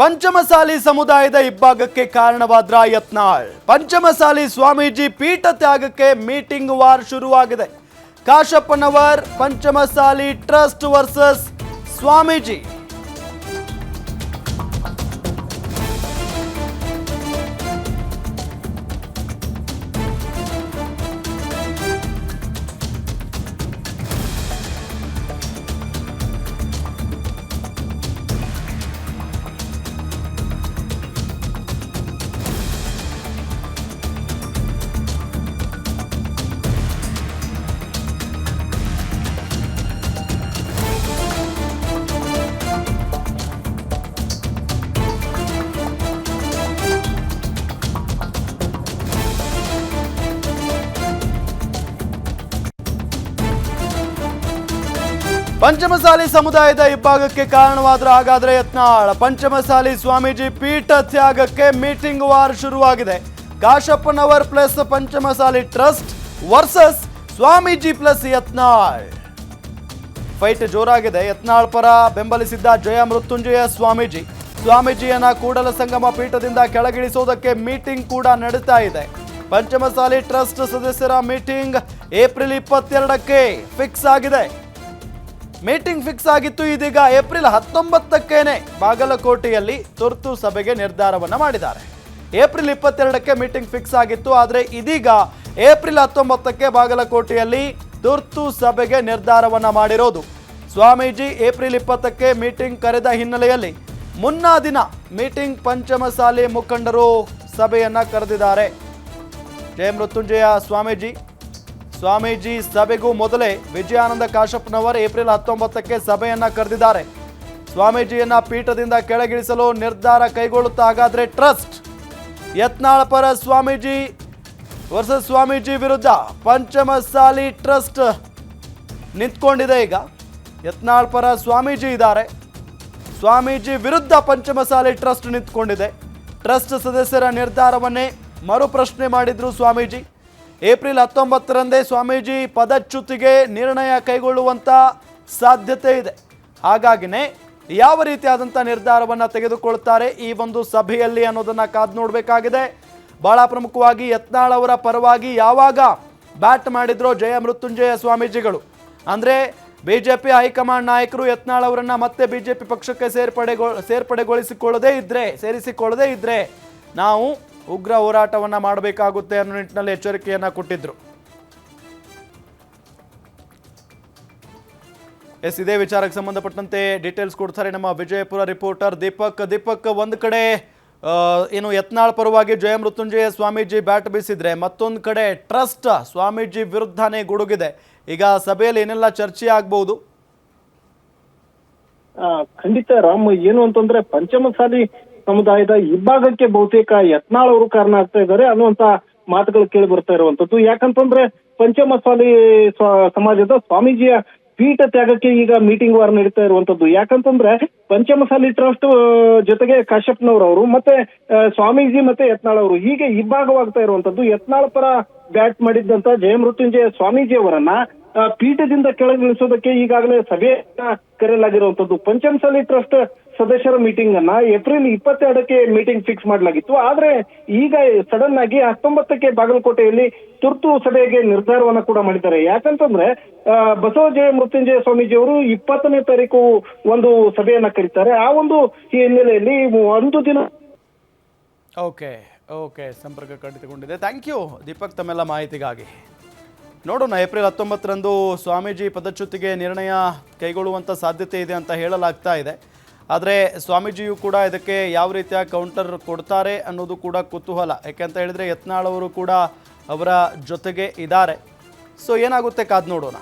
ಪಂಚಮಸಾಲಿ ಸಮುದಾಯದ ಇಬ್ಬಾಗಕ್ಕೆ ಕಾರಣವಾದ್ರ ಯತ್ನಾಳ್ ಪಂಚಮಸಾಲಿ ಸ್ವಾಮೀಜಿ ಪೀಠ ತ್ಯಾಗಕ್ಕೆ meeting war ಶುರುವಾಗಿದೆ. Kashappanavar Panchamasali trust versus Swamiji. Panchamasali ಸಮುದಾಯದ ಇಬ್ಬಾಗಕ್ಕೆ ಕಾರಣವಾದ್ರೆ ಹಾಗಾದ್ರೆ ಯತ್ನಾಳ್. ಪಂಚಮಸಾಲಿ ಸ್ವಾಮೀಜಿ ಪೀಠ ತ್ಯಾಗಕ್ಕೆ ಮೀಟಿಂಗ್ ವಾರ್ ಶುರುವಾಗಿದೆ. Kashappanavar plus Panchamasali trust versus Swamiji plus Yatnal. Fight ಜೋರಾಗಿದೆ. Yatnal ಪರ ಬೆಂಬಲಿಸಿದ್ದ ಜಯ ಮೃತ್ಯುಂಜಯ ಸ್ವಾಮೀಜಿ. ಸ್ವಾಮೀಜಿಯನ್ನ ಕೂಡಲ ಸಂಗಮ ಪೀಠದಿಂದ ಕೆಳಗಿಳಿಸೋದಕ್ಕೆ ಮೀಟಿಂಗ್ ಕೂಡ ನಡೀತಾ ಇದೆ. ಪಂಚಮಸಾಲಿ ಟ್ರಸ್ಟ್ ಸದಸ್ಯರ ಮೀಟಿಂಗ್ ಏಪ್ರಿಲ್ ಇಪ್ಪತ್ತೆರಡಕ್ಕೆ ಫಿಕ್ಸ್ ಆಗಿದೆ. ಮೀಟಿಂಗ್ ಫಿಕ್ಸ್ ಆಗಿತ್ತು. ಇದೀಗ ಏಪ್ರಿಲ್ ಹತ್ತೊಂಬತ್ತಕ್ಕೇನೆ ಬಾಗಲಕೋಟೆಯಲ್ಲಿ ತುರ್ತು ಸಭೆಗೆ ನಿರ್ಧಾರವನ್ನ ಮಾಡಿದ್ದಾರೆ. ಏಪ್ರಿಲ್ ಇಪ್ಪತ್ತೆರಡಕ್ಕೆ ಮೀಟಿಂಗ್ ಫಿಕ್ಸ್ ಆಗಿತ್ತು. ಆದರೆ ಇದೀಗ ಏಪ್ರಿಲ್ ಹತ್ತೊಂಬತ್ತಕ್ಕೆ ಬಾಗಲಕೋಟೆಯಲ್ಲಿ ತುರ್ತು ಸಭೆಗೆ ನಿರ್ಧಾರವನ್ನ ಮಾಡಿರೋದು. ಸ್ವಾಮೀಜಿ ಏಪ್ರಿಲ್ ಇಪ್ಪತ್ತಕ್ಕೆ ಮೀಟಿಂಗ್ ಕರೆದ ಹಿನ್ನೆಲೆಯಲ್ಲಿ ಮುನ್ನಾ ದಿನ ಮೀಟಿಂಗ್ ಪಂಚಮಸಾಲಿ ಮುಖಂಡರು ಸಭೆಯನ್ನು ಕರೆದಿದ್ದಾರೆ. ಜಯ ಮೃತ್ಯುಂಜಯ ಸ್ವಾಮೀಜಿ. ಸ್ವಾಮೀಜಿ ಸಭೆಗೂ ಮೊದಲೇ ವಿಜಯಾನಂದ ಕಾಶಪ್ಪನವರ್ ಏಪ್ರಿಲ್ ಹತ್ತೊಂಬತ್ತಕ್ಕೆ ಸಭೆಯನ್ನ ಕರೆದಿದ್ದಾರೆ. ಸ್ವಾಮೀಜಿಯನ್ನ ಪೀಠದಿಂದ ಕೆಳಗಿಳಿಸಲು ನಿರ್ಧಾರ ಕೈಗೊಳ್ಳುತ್ತಾ ಹಾಗಾದರೆ ಟ್ರಸ್ಟ್ ಯತ್ನಾಳ್ ಪರ ಸ್ವಾಮೀಜಿ ವರ್ಷ ಸ್ವಾಮೀಜಿ ವಿರುದ್ಧ ಪಂಚಮಸಾಲಿ ಟ್ರಸ್ಟ್ ನಿಂತ್ಕೊಂಡಿದೆ ಈಗ. ಯತ್ನಾಳ್ ಪರ ಸ್ವಾಮೀಜಿ ಇದ್ದಾರೆ. ಸ್ವಾಮೀಜಿ ವಿರುದ್ಧ ಪಂಚಮಸಾಲಿ ಟ್ರಸ್ಟ್ ನಿಂತ್ಕೊಂಡಿದೆ. ಟ್ರಸ್ಟ್ ಸದಸ್ಯರ ನಿರ್ಧಾರವನ್ನೇ ಮರುಪ್ರಶ್ನೆ ಮಾಡಿದ್ರು ಸ್ವಾಮೀಜಿ. ಏಪ್ರಿಲ್ ಹತ್ತೊಂಬತ್ತರಂದೇ ಸ್ವಾಮೀಜಿ ಪದಚ್ಯುತಿಗೆ ನಿರ್ಣಯ ಕೈಗೊಳ್ಳುವಂಥ ಸಾಧ್ಯತೆ ಇದೆ. ಹಾಗಾಗಿನೇ ಯಾವ ರೀತಿಯಾದಂಥ ನಿರ್ಧಾರವನ್ನು ತೆಗೆದುಕೊಳ್ತಾರೆ ಈ ಒಂದು ಸಭೆಯಲ್ಲಿ ಅನ್ನೋದನ್ನು ಕಾದು ನೋಡಬೇಕಾಗಿದೆ. ಬಹಳ ಪ್ರಮುಖವಾಗಿ ಯತ್ನಾಳ್ ಅವರ ಪರವಾಗಿ ಯಾವಾಗ ಬ್ಯಾಟ್ ಮಾಡಿದ್ರೋ ಜಯ ಮೃತ್ಯುಂಜಯ ಸ್ವಾಮೀಜಿಗಳು. ಅಂದರೆ ಬಿ ಜೆ ಪಿ ಹೈಕಮಾಂಡ್ ನಾಯಕರು ಯತ್ನಾಳ್ ಅವರನ್ನು ಮತ್ತೆ ಪಿ ಪಕ್ಷಕ್ಕೆ ಸೇರ್ಪಡೆಗೊ ಸೇರ್ಪಡೆಗೊಳಿಸಿಕೊಳ್ಳದೇ ಇದ್ದರೆ ಸೇರಿಸಿಕೊಳ್ಳದೇ ಇದ್ದರೆ ನಾವು ಉಗ್ರ ಹೋರಾಟವನ್ನ ಮಾಡಬೇಕಾಗುತ್ತೆ ಅನ್ನೋ ನಿಟ್ಟಿನಲ್ಲಿ ಎಚ್ಚರಿಕೆಯನ್ನ ಕೊಟ್ಟಿದ್ರು. ಎಸ್, ಇದೇ ವಿಚಾರಕ್ಕೆ ಸಂಬಂಧಪಟ್ಟಂತೆ ಡೀಟೇಲ್ಸ್ ಕೊಡ್ತಾರೆ ನಮ್ಮ ವಿಜಯಪುರ ರಿಪೋರ್ಟರ್ ದೀಪಕ್. ದೀಪಕ್, ಒಂದು ಕಡೆ ಏನು ಯತ್ನಾಳ್ ಪರವಾಗಿ ಜಯ ಮೃತ್ಯುಂಜಯ ಸ್ವಾಮೀಜಿ ಬ್ಯಾಟ್ ಬೀಸಿದ್ರೆ ಮತ್ತೊಂದು ಕಡೆ ಟ್ರಸ್ಟ್ ಸ್ವಾಮೀಜಿ ವಿರುದ್ಧನೇ ಗುಡುಗಿದೆ. ಈಗ ಸಭೆಯಲ್ಲಿ ಏನೆಲ್ಲ ಚರ್ಚೆ ಆಗ್ಬಹುದು ಖಂಡಿತ ರಾಮ್, ಏನು ಅಂತಂದ್ರೆ ಪಂಚಮಸಾಲಿ ಸಮುದಾಯದ ಇಬ್ಬಾಗಕ್ಕೆ ಬಹುತೇಕ ಯತ್ನಾಳ್ ಅವರು ಕಾರಣ ಆಗ್ತಾ ಇದ್ದಾರೆ ಅನ್ನುವಂತ ಮಾತುಗಳು ಕೇಳಿ ಬರ್ತಾ ಇರುವಂತದ್ದು ಯಾಕಂತಂದ್ರೆ ಪಂಚಮಸಾಲಿ ಸಮಾಜದ ಸ್ವಾಮೀಜಿಯ ಪೀಠ ತ್ಯಾಗಕ್ಕೆ ಈಗ ಮೀಟಿಂಗ್ ವಾರ ನಡೀತಾ ಇರುವಂತದ್ದು ಯಾಕಂತಂದ್ರೆ ಪಂಚಮಸಾಲಿ ಟ್ರಸ್ಟ್ ಜೊತೆಗೆ ಕಾಶ್ಯಪ್ನವರವರು ಮತ್ತೆ ಸ್ವಾಮೀಜಿ ಮತ್ತೆ ಯತ್ನಾಳ್ ಅವರು ಹೀಗೆ ಇಬ್ಬಾಗವಾಗ್ತಾ ಇರುವಂತದ್ದು ಯತ್ನಾಳ್ ಪರ ಬ್ಯಾಟ್ ಮಾಡಿದ್ದಂತ ಜಯಮೃತ್ಯುಂಜಯ ಸ್ವಾಮೀಜಿ ಅವರನ್ನ ಪೀಠದಿಂದ ಕೆಳಗಿಳಿಸೋದಕ್ಕೆ ಈಗಾಗಲೇ ಸಭೆಯನ್ನ ಕರೆಯಲಾಗಿರುವಂತದ್ದು ಪಂಚಮಸಾಲಿ ಟ್ರಸ್ಟ್ ಸದಸ್ಯರ ಮೀಟಿಂಗ್ ಅನ್ನ ಏಪ್ರಿಲ್ ಇಪ್ಪತ್ತೆರಡಕ್ಕೆ ಮೀಟಿಂಗ್ ಫಿಕ್ಸ್ ಮಾಡಲಾಗಿತ್ತು. ಆದ್ರೆ ಈಗ ಸಡನ್ ಆಗಿ ಹತ್ತೊಂಬತ್ತಕ್ಕೆ ಬಾಗಲಕೋಟೆಯಲ್ಲಿ ತುರ್ತು ಸಭೆಗೆ ನಿರ್ಧಾರವನ್ನ ಕೂಡ ಮಾಡಿದ್ದಾರೆ. ಯಾಕಂತಂದ್ರೆ ಬಸವಜಯ ಬಸವ ಜಯ ಮೃತ್ಯುಂಜಯ ಸ್ವಾಮೀಜಿ ಅವರು ಇಪ್ಪತ್ತನೇ ತಾರೀಕು ಒಂದು ಸಭೆಯನ್ನ ಕರೀತಾರೆ. ಆ ಒಂದು ಹಿನ್ನೆಲೆಯಲ್ಲಿ ಒಂದು ದಿನ ಓಕೆ ಓಕೆ, ಸಂಪರ್ಕ ಕಡಿತಗೊಂಡಿದೆ ಥ್ಯಾಂಕ್ ಯು ದೀಪಕ್, ತಮ್ಮೆಲ್ಲ ಮಾಹಿತಿಗಾಗಿ. ನೋಡೋಣ ಏಪ್ರಿಲ್ ಹತ್ತೊಂಬತ್ತರಂದು ಸ್ವಾಮೀಜಿ ಪದಚ್ಯುತಿಗೆ ನಿರ್ಣಯ ಕೈಗೊಳ್ಳುವಂಥ ಸಾಧ್ಯತೆ ಇದೆ ಅಂತ ಹೇಳಲಾಗ್ತಾ ಇದೆ. ಆದರೆ ಸ್ವಾಮೀಜಿಯು ಕೂಡ ಇದಕ್ಕೆ ಯಾವ ರೀತಿಯ ಕೌಂಟರ್ ಕೊಡ್ತಾರೆ ಅನ್ನೋದು ಕೂಡ ಕುತೂಹಲ. ಯಾಕೆಂತ ಹೇಳಿದರೆ ಯತ್ನಾಳ್ ಅವರು ಕೂಡ ಅವರ ಜೊತೆಗೆ ಇದ್ದಾರೆ. ಸೊ ಏನಾಗುತ್ತೆ ಕಾದು ನೋಡೋಣ.